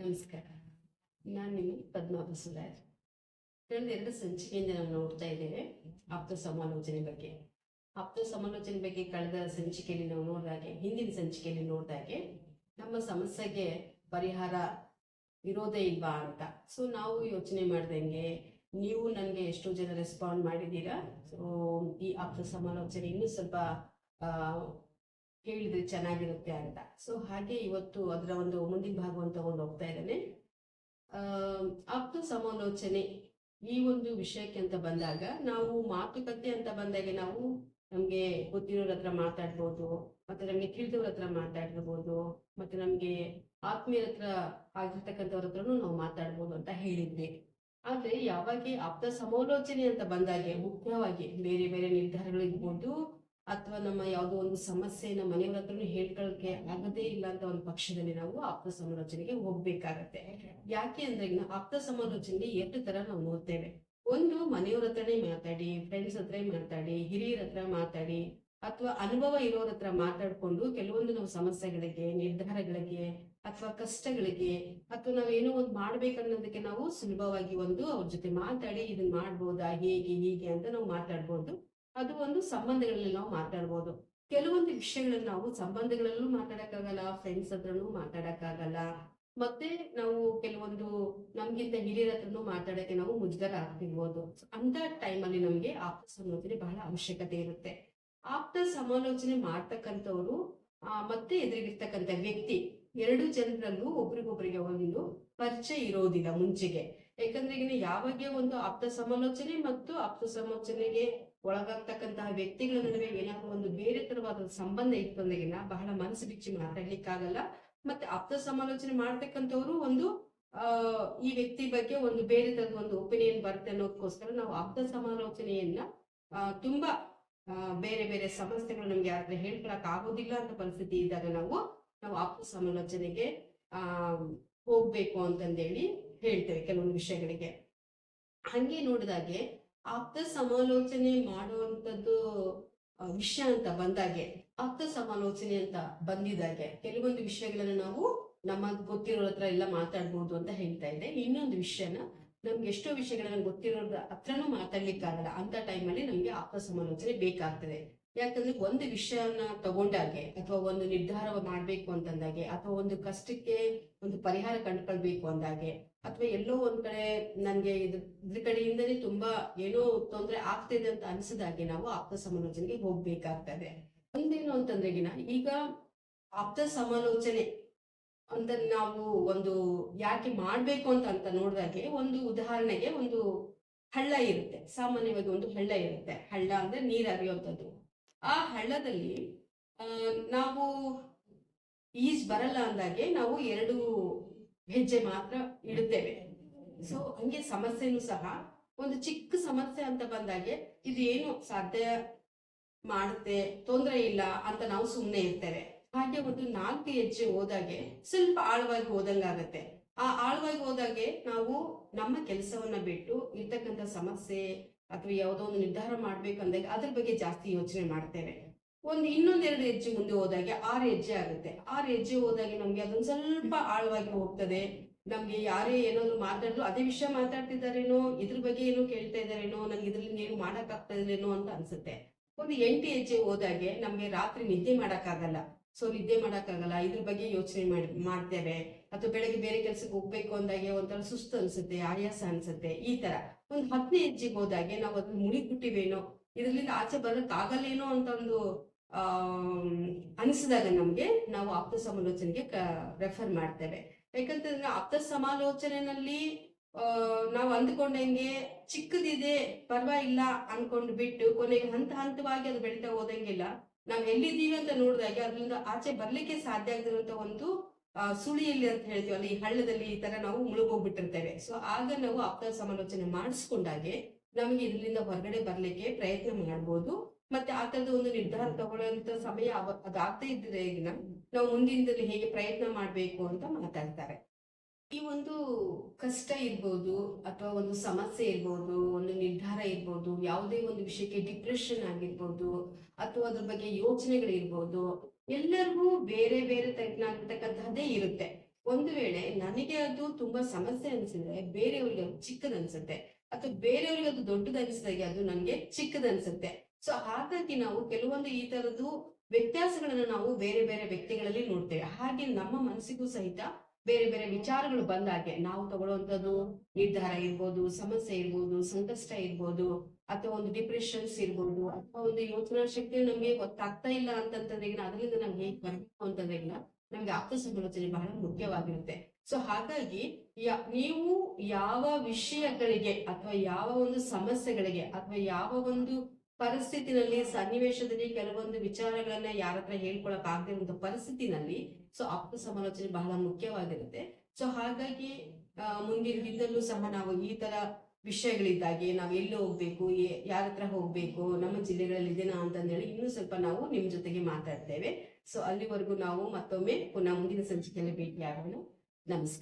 ನಮಸ್ಕಾರ. ನಾನು ನಿಮ್ಮ ಪದ್ಮಾ ಕಳೆದ ಎರಡು ಸಂಚಿಕೆಯಿಂದ ನಾವು ನೋಡ್ತಾ ಇದ್ದೇವೆ. ಆಪ್ತ ಸಮಾಲೋಚನೆ ಬಗ್ಗೆ. ಆಪ್ತ ಸಮಾಲೋಚನೆ ಬಗ್ಗೆ ಕಳೆದ ಸಂಚಿಕೆಯಲ್ಲಿ ನಾವು ನೋಡಿದಾಗೆ ಹಿಂದಿನ ಸಂಚಿಕೆಯಲ್ಲಿ ನೋಡಿದಾಗೆ ನಮ್ಮ ಸಮಸ್ಯೆಗೆ ಪರಿಹಾರ ಇರೋದೇ ಇಲ್ವಾ ಅಂತ. ಸೊ ನಾವು ಯೋಚನೆ ಮಾಡ್ದಂಗೆ, ನೀವು ನನಗೆ ಎಷ್ಟೋ ಜನ ರೆಸ್ಪಾಂಡ್ ಮಾಡಿದ್ದೀರಾ. ಸೊ ಈ ಆಪ್ತ ಸಮಾಲೋಚನೆ ಇನ್ನೂ ಸ್ವಲ್ಪ ಆ, ಹೇಳಿದ್ರೆ ಚೆನ್ನಾಗಿರುತ್ತೆ ಅಂತ. ಸೊ ಹಾಗೆ ಇವತ್ತು ಅದರ ಒಂದು ಮುಂದಿನ ಭಾಗವನ್ನು ತಗೊಂಡು ಹೋಗ್ತಾ ಇದ್ದಾನೆ. ಆಪ್ತ ಸಮಾಲೋಚನೆ ಈ ಒಂದು ವಿಷಯಕ್ಕೆ ಅಂತ ಬಂದಾಗ ನಾವು ಮಾತುಕತೆ ಅಂತ ಬಂದಾಗ ನಾವು ನಮ್ಗೆ ಗೊತ್ತಿರೋರ ಹತ್ರ ಮಾತಾಡ್ಬೋದು ಮತ್ತೆ ನಮ್ಗೆ ತಿಳಿದವ್ರ ಹತ್ರ ಮಾತಾಡಿರ್ಬೋದು ಮತ್ತೆ ನಮ್ಗೆ ಆತ್ಮೀಯರ ಹತ್ರ ಆಗಿರ್ತಕ್ಕಂಥವ್ರ ಹತ್ರನೂ ನಾವು ಮಾತಾಡ್ಬೋದು ಅಂತ ಹೇಳಿದ್ವಿ ಆದ್ರೆ ಯಾವಾಗ ಆಪ್ತ ಸಮಾಲೋಚನೆ ಅಂತ ಬಂದಾಗೆ ಮುಖ್ಯವಾಗಿ ಬೇರೆ ಬೇರೆ ನಿರ್ಧಾರಗಳಿರ್ಬೋದು ಅಥವಾ ನಮ್ಮ ಯಾವುದೋ ಒಂದು ಸಮಸ್ಯೆ ನಮ್ಮ ಮನೆಯವ್ರ ಹತ್ರನೂ ಹೇಳ್ಕೊಳ್ಳಕ್ಕೆ ಆಗದೇ ಇಲ್ಲ ಅಂತ ಒಂದು ಪಕ್ಷದಲ್ಲಿ ನಾವು ಆಪ್ತ ಸಮಾಲೋಚನೆಗೆ ಹೋಗ್ಬೇಕಾಗತ್ತೆ. ಯಾಕೆ ಅಂದ್ರೆ ಆಪ್ತ ಸಮಾಲೋಚನೆಗೆ ಎರಡು ತರ ನಾವು ನೋಡ್ತೇವೆ. ಒಂದು ಮನೆಯವ್ರ ಹತ್ರನೇ ಮಾತಾಡಿ ಫ್ರೆಂಡ್ಸ್ ಹತ್ರ ಮಾತಾಡಿ, ಹಿರಿಯರ ಹತ್ರ ಮಾತಾಡಿ, ಅಥವಾ ಅನುಭವ ಇರೋರ ಹತ್ರ ಮಾತಾಡ್ಕೊಂಡು ಕೆಲವೊಂದು ನಾವು ಸಮಸ್ಯೆಗಳಿಗೆ, ನಿರ್ಧಾರಗಳಿಗೆ ಅಥವಾ ಕಷ್ಟಗಳಿಗೆ ಅಥವಾ ನಾವೇನೋ ಒಂದು ಮಾಡ್ಬೇಕನ್ನೋದಕ್ಕೆ ನಾವು ಸುಲಭವಾಗಿ ಒಂದು ಅವ್ರ ಜೊತೆ ಮಾತಾಡಿ ಇದನ್ನ ಮಾಡ್ಬೋದಾ, ಹೇಗೆ, ಹೀಗೆ ಅಂತ ನಾವು ಮಾತಾಡ್ಬೋದು. ಅದು ಒಂದು ಸಂಬಂಧಗಳಲ್ಲಿ ನಾವು ಮಾತಾಡ್ಬೋದು. ಕೆಲವೊಂದು ವಿಷಯಗಳನ್ನ ನಾವು ಸಂಬಂಧಗಳಲ್ಲೂ ಮಾತಾಡಕ್ಕಾಗಲ್ಲ ಫ್ರೆಂಡ್ಸ್ ಹತ್ರನೂ ಮಾತಾಡಕ್ಕಾಗಲ್ಲ. ಮತ್ತೆ ನಾವು ಕೆಲವೊಂದು ನಮ್ಗಿಂತ ಹಿರಿಯರ ಹತ್ರನೂ ಮಾತಾಡಕ್ಕೆ ನಾವು ಮುಜುಗರ ಆಗ್ತಿರ್ಬೋದು. ಅಂತ ಟೈಮಲ್ಲಿ ನಮ್ಗೆ ಆಪ್ತ ಸಮಾಲೋಚನೆ ಬಹಳ ಅವಶ್ಯಕತೆ ಇರುತ್ತೆ. ಆಪ್ತ ಸಮಾಲೋಚನೆ ಮಾಡ್ತಕ್ಕಂಥವ್ರು ಮತ್ತೆ ಎದುರಿಗಿರ್ತಕ್ಕಂಥ ವ್ಯಕ್ತಿ, ಎರಡು ಜನರಲ್ಲೂ ಒಬ್ರಿಗೊಬ್ರಿಗೆ ಒಂದು ಪರಿಚಯ ಇರೋದಿಲ್ಲ ಮುಂಚೆಗೆ. ಯಾಕಂದ್ರೆ ಈಗ ಯಾವಾಗ ಒಂದು ಆಪ್ತ ಸಮಾಲೋಚನೆ ಮತ್ತು ಆಪ್ತ ಸಮಾಲೋಚನೆಗೆ ಒಳಗಾಗ್ತಕ್ಕಂತಹ ವ್ಯಕ್ತಿಗಳ ನಡುವೆ ಏನಾದ್ರು ಒಂದು ಬೇರೆ ತರವಾದ ಸಂಬಂಧ ಇತ್ತು ಅಂದಾಗಿನ ಬಹಳ ಮನಸ್ಸು ಬಿಚ್ಚಿ ಮಾತಾಡ್ಲಿಕ್ಕಾಗಲ್ಲ ಮತ್ತೆ ಆಪ್ತ ಸಮಾಲೋಚನೆ ಮಾಡ್ತಕ್ಕಂಥವ್ರು ಒಂದು ಈ ವ್ಯಕ್ತಿ ಬಗ್ಗೆ ಒಂದು ಬೇರೆ ತರದ ಒಂದು ಒಪಿನಿಯನ್ ಬರುತ್ತೆ ಅನ್ನೋದಕ್ಕೋಸ್ಕರ ನಾವು ಆಪ್ತ ಸಮಾಲೋಚನೆಯನ್ನ ತುಂಬಾ ಬೇರೆ ಬೇರೆ ಸಮಸ್ಯೆಗಳು ನಮ್ಗೆ ಯಾರ ಹೇಳ್ಕೊಳಕ್ ಆಗೋದಿಲ್ಲ ಅಂತ ಪರಿಸ್ಥಿತಿ ಇದ್ದಾಗ ನಾವು ನಾವು ಆಪ್ತ ಸಮಾಲೋಚನೆಗೆ, ಆ, ಹೋಗ್ಬೇಕು ಅಂತಂದೇಳಿ ಹೇಳ್ತೇವೆ ಕೆಲವೊಂದು ವಿಷಯಗಳಿಗೆ. ಹಂಗೆ ನೋಡಿದಾಗೆ ಆಪ್ತ ಸಮಾಲೋಚನೆ ಮಾಡುವಂತದ್ದು ವಿಷಯ ಅಂತ ಬಂದಾಗೆ, ಆಪ್ತ ಸಮಾಲೋಚನೆ ಅಂತ ಬಂದಿದ್ದಾಗೆ ಕೆಲವೊಂದು ವಿಷಯಗಳನ್ನ ನಾವು ನಮ್ಮ ಗೊತ್ತಿರೋ ಹತ್ರ ಎಲ್ಲ ಮಾತಾಡ್ಬೋದು ಅಂತ ಹೇಳ್ತಾ ಇದ್ದೆ. ಇನ್ನೊಂದು ವಿಷಯನ ನಮ್ಗೆ ಎಷ್ಟೋ ವಿಷಯಗಳನ್ನ ಗೊತ್ತಿರೋದ್ರ ಹತ್ರನೂ ಮಾತಾಡ್ಲಿಕ್ಕಾಗಲ್ಲ. ಅಂತ ಟೈಮಲ್ಲಿ ನಮ್ಗೆ ಆಪ್ತ ಸಮಾಲೋಚನೆ ಬೇಕಾಗ್ತದೆ. ಯಾಕಂದ್ರೆ ಒಂದು ವಿಷಯನ ತಗೊಂಡಾಗೆ ಅಥವಾ ಒಂದು ನಿರ್ಧಾರ ಮಾಡ್ಬೇಕು ಅಂತಂದಾಗೆ ಅಥವಾ ಒಂದು ಕಷ್ಟಕ್ಕೆ ಒಂದು ಪರಿಹಾರ ಕಂಡುಕೊಳ್ಬೇಕು ಅಂದಾಗೆ ಅಥವಾ ಎಲ್ಲೋ ಒಂದ್ ಕಡೆ ನನ್ಗೆ ಇದ್ರ ಕಡೆಯಿಂದನೇ ತುಂಬಾ ಏನೋ ತೊಂದರೆ ಆಗ್ತಿದೆ ಅಂತ ಅನ್ಸಿದಾಗೆ ನಾವು ಆಪ್ತ ಸಮಾಲೋಚನೆಗೆ ಹೋಗ್ಬೇಕಾಗ್ತದೆ. ಒಂದೇನು ಅಂತಂದ್ರೆಗಿನ ಈಗ ಆಪ್ತ ಸಮಾಲೋಚನೆ ಅಂತ ನಾವು ಒಂದು ಯಾಕೆ ಮಾಡ್ಬೇಕು ಅಂತ ಅಂತ ನೋಡಿದಾಗೆ ಒಂದು ಉದಾಹರಣೆಗೆ ಒಂದು ಹಳ್ಳ ಇರುತ್ತೆ. ಸಾಮಾನ್ಯವಾಗಿ ಒಂದು ಹಳ್ಳ ಇರುತ್ತೆ. ಹಳ್ಳ ಅಂದ್ರೆ ನೀರ್ ಹರಿಯುವಂಥದ್ದು. ಆ ಹಳ್ಳದಲ್ಲಿ ನಾವು ಈಜ್ ಬರಲ್ಲ ಅಂದಾಗೆ ನಾವು ಎರಡು ಹೆಜ್ಜೆ ಮಾತ್ರ ಇಡುತ್ತೇವೆ. ಸೊ ಹಂಗೆ ಸಮಸ್ಯೆನೂ ಸಹ ಒಂದು ಚಿಕ್ಕ ಸಮಸ್ಯೆ ಅಂತ ಬಂದಾಗೆ ಇದು ಏನು ಸಾಧ್ಯ ಮಾಡುತ್ತೆ, ತೊಂದರೆ ಇಲ್ಲ ಅಂತ ನಾವು ಸುಮ್ಮನೆ ಇರ್ತೇವೆ. ಹಾಗೆ ಒಂದು ನಾಲ್ಕು ಹೆಜ್ಜೆ ಹೋದಾಗೆ ಸ್ವಲ್ಪ ಆಳವಾಗಿ ಹೋದಂಗಾಗತ್ತೆ ಆ ಆಳವಾಗಿ ಹೋದಾಗೆ ನಾವು ನಮ್ಮ ಕೆಲಸವನ್ನ ಬಿಟ್ಟು ಇರ್ತಕ್ಕಂಥ ಸಮಸ್ಯೆ ಅಥವಾ ಯಾವುದೋ ಒಂದು ನಿರ್ಧಾರ ಮಾಡ್ಬೇಕಂದಾಗ ಅದ್ರ ಬಗ್ಗೆ ಜಾಸ್ತಿ ಯೋಚನೆ ಮಾಡ್ತೇವೆ. ಒಂದು ಇನ್ನೊಂದೆರಡು ಹೆಜ್ಜೆ ಮುಂದೆ ಹೋದಾಗೆ ಆರು ಹೆಜ್ಜೆ ಆಗುತ್ತೆ. ಆರು ಹೆಜ್ಜೆ ಹೋದಾಗೆ ನಮ್ಗೆ ಅದೊಂದು ಸ್ವಲ್ಪ ಆಳವಾಗಿ ಹೋಗ್ತದೆ. ನಮ್ಗೆ ಯಾರೇ ಏನಾದ್ರು ಮಾತಾಡಿದ್ರು ಅದೇ ವಿಷಯ ಮಾತಾಡ್ತಿದ್ದಾರೇನೋ, ಇದ್ರ ಬಗ್ಗೆ ಏನೋ ಕೇಳ್ತಾ ಇದಾರೇನೋ ನಂಗೆ ಇದ್ರಲ್ಲಿ ಏನು ಮಾಡಕ್ ಆಗ್ತದೇನೋ ಅಂತ ಅನ್ಸುತ್ತೆ. ಒಂದು ಎಂಟು ಹೆಜ್ಜೆ ಹೋದಾಗೆ ನಮ್ಗೆ ರಾತ್ರಿ ನಿದ್ದೆ ಮಾಡಕ್ಕಾಗಲ್ಲ. ಸೊ, ನಿದ್ದೆ ಮಾಡಕ್ಕಾಗಲ್ಲ. ಇದ್ರ ಬಗ್ಗೆ ಯೋಚನೆ ಮಾಡಿ, ಮಾಡ್ತೇವೆ. ಅಥವಾ ಬೆಳಗ್ಗೆ ಬೇರೆ ಕೆಲ್ಸಕ್ಕೆ ಹೋಗ್ಬೇಕು ಅಂದಾಗೆ ಒಂಥರ ಸುಸ್ತು ಅನ್ಸುತ್ತೆ, ಆಯಾಸ ಅನ್ಸುತ್ತೆ. ಈ ತರ. ಒಂದು ಹತ್ತನೇ ಹೆಜ್ಜೆಗೆ ಹೋದಾಗೆ ನಾವು ಅದನ್ನ ಮುಳುಗ್ಬಿಟ್ಟಿವೇನೋ ಇದರಿಂದ ಆಚೆ ಬರೋಕ್ಕಾಗಲ್ಲೇನೋ ಅಂತ ಒಂದು ಆ ಅನಿಸಿದಾಗ ನಮ್ಗೆ ನಾವು ಆಪ್ತ ಸಮಾಲೋಚನೆಗೆ ರೆಫರ್ ಮಾಡ್ತೇವೆ. ಯಾಕಂತಂದ್ರೆ ಆಪ್ತ ಸಮಾಲೋಚನೆಯಲ್ಲಿ ಆ, ನಾವು ಅಂದ್ಕೊಂಡಂಗೆ ಚಿಕ್ಕದಿದೆ ಪರವಾಗಿಲ್ಲ ಅನ್ಕೊಂಡು ಬಿಟ್ಟು ಕೊನೆಗೆ ಹಂತ ಹಂತವಾಗಿ ಅದು ಬೆಳೀತಾ ಹೋದಂಗಿಲ್ಲ ನಾವು ಎಲ್ಲಿದ್ದೀವಿ ಅಂತ ನೋಡಿದಾಗ ಅದರಿಂದ ಆಚೆ ಬರ್ಲಿಕ್ಕೆ ಸಾಧ್ಯ ಆಗದಿರುವಂತ ಒಂದು ಸುಳಿಯಲ್ಲಿ ಅಂತ ಹೇಳ್ತೀವಲ್ಲ ಈ ಹಳ್ಳದಲ್ಲಿ ಈ ತರ ನಾವು ಮುಳುಗೋಗ್ಬಿಟ್ಟಿರ್ತೇವೆ. ಸೊ ಆಗ ನಾವು ಆಪ್ತ ಸಮಾಲೋಚನೆ ಮಾಡಿಸ್ಕೊಂಡಾಗೆ ನಮಗೆ ಇದರಿಂದ ಹೊರಗಡೆ ಬರ್ಲಿಕ್ಕೆ ಪ್ರಯತ್ನ ಮಾಡ್ಬೋದು. ಮತ್ತೆ ಆ ತರದ ಒಂದು ನಿರ್ಧಾರ ತಗೊಳ್ಳುವಂತ ಸಮಯ ಅದಾಗ್ತಾ ಇದ್ದರೆ ನಾವು ಮುಂದಿನದಲ್ಲಿ ಹೇಗೆ ಪ್ರಯತ್ನ ಮಾಡ್ಬೇಕು ಅಂತ ಮಾತಾಡ್ತಾರೆ. ಈ ಒಂದು ಕಷ್ಟ ಇರ್ಬೋದು ಅಥವಾ ಒಂದು ಸಮಸ್ಯೆ ಇರ್ಬೋದು, ಒಂದು ನಿರ್ಧಾರ ಇರ್ಬೋದು, ಯಾವುದೇ ಒಂದು ವಿಷಯಕ್ಕೆ ಡಿಪ್ರೆಷನ್ ಆಗಿರ್ಬೋದು ಅಥವಾ ಅದ್ರ ಬಗ್ಗೆ ಯೋಚನೆಗಳಿರ್ಬೋದು ಎಲ್ಲರಿಗೂ ಬೇರೆ ಬೇರೆ ತಜ್ಞಾಗಿರ್ತಕ್ಕಂತಹದ್ದೇ ಇರುತ್ತೆ. ಒಂದು ವೇಳೆ ನನಗೆ ಅದು ತುಂಬಾ ಸಮಸ್ಯೆ ಅನ್ಸಿದ್ರೆ, ಬೇರೆಯವ್ರಿಗೆ ಅದು ಚಿಕ್ಕದ್ ಅನ್ಸುತ್ತೆ. ಅಥವಾ ಬೇರೆಯವ್ರಿಗೆ ಅದು ದೊಡ್ಡದು ಅನಿಸಿದಾಗ ಅದು ನನಗೆ ಚಿಕ್ಕದನ್ಸುತ್ತೆ. ಸೊ ಹಾಗಾಗಿ ನಾವು ಕೆಲವೊಂದು ಈ ತರದ್ದು ವ್ಯತ್ಯಾಸಗಳನ್ನ ನಾವು ಬೇರೆ ಬೇರೆ ವ್ಯಕ್ತಿಗಳಲ್ಲಿ ನೋಡ್ತೇವೆ. ಹಾಗೆ ನಮ್ಮ ಮನಸ್ಸಿಗೂ ಸಹಿತ ಬೇರೆ ಬೇರೆ ವಿಚಾರಗಳು ಬಂದಾಗೆ. ನಾವು ತಗೊಳ್ಳುವಂಥದ್ದು ನಿರ್ಧಾರ ಇರ್ಬೋದು, ಸಮಸ್ಯೆ ಇರ್ಬೋದು, ಸಂಕಷ್ಟ ಇರ್ಬೋದು, ಅಥವಾ ಒಂದು ಡಿಪ್ರೆಷನ್ಸ್ ಇರ್ಬೋದು, ಅಥವಾ ಒಂದು ಯೋಚನಾ ಶಕ್ತಿ ನಮ್ಗೆ ಗೊತ್ತಾಗ್ತಾ ಇಲ್ಲ ಅಂತಂದ್ರೆ ಅದರಿಂದ ನಮ್ಗೆ ಹೇಗೆ ಬರಬೇಕು ಅಂತಂದ್ರೆ ನಮ್ಗೆ ಆಪ್ತ ಸಮಾಲೋಚನೆ ಬಹಳ ಮುಖ್ಯವಾಗಿರುತ್ತೆ. ಸೊ ಹಾಗಾಗಿ ನೀವು ಯಾವ ವಿಷಯಗಳಿಗೆ ಅಥವಾ ಯಾವ ಒಂದು ಸಮಸ್ಯೆಗಳಿಗೆ ಅಥವಾ ಯಾವ ಒಂದು ಪರಿಸ್ಥಿತಿನಲ್ಲಿ, ಸನ್ನಿವೇಶದಲ್ಲಿ ಕೆಲವೊಂದು ವಿಚಾರಗಳನ್ನ ಯಾರ ಹತ್ರ ಹೇಳ್ಕೊಳಕ್ ಆಗದೆ ಇರುವಂತ ಪರಿಸ್ಥಿತಿನಲ್ಲಿ ಸೊ ಆಪ್ತ ಸಮಾಲೋಚನೆ ಬಹಳ ಮುಖ್ಯವಾಗಿರುತ್ತೆ. ಸೊ ಹಾಗಾಗಿ ಮುಂದಿನ ದಿನದಲ್ಲೂ ಸಹ ನಾವು ಈ ತರ ವಿಷಯಗಳಿದ್ದಾಗೆ ನಾವು ಎಲ್ಲಿ ಹೋಗ್ಬೇಕು ಯಾರ ಹತ್ರ ಹೋಗ್ಬೇಕು, ನಮ್ಮ ಜಿಲ್ಲೆಗಳಲ್ಲಿ ಇದೆನಾ ಅಂತಂದೇಳಿ ಇನ್ನೂ ಸ್ವಲ್ಪ ನಾವು ನಿಮ್ ಜೊತೆಗೆ ಮಾತಾಡ್ತೇವೆ. ಸೊ ಅಲ್ಲಿವರೆಗೂ ನಾವು ಮತ್ತೊಮ್ಮೆ ಪುನಃ ಮುಂದಿನ ಸಂಚಿಕೆಯಲ್ಲಿ ಭೇಟಿಯಾಗೋಣ. ನಮಸ್ಕಾರ.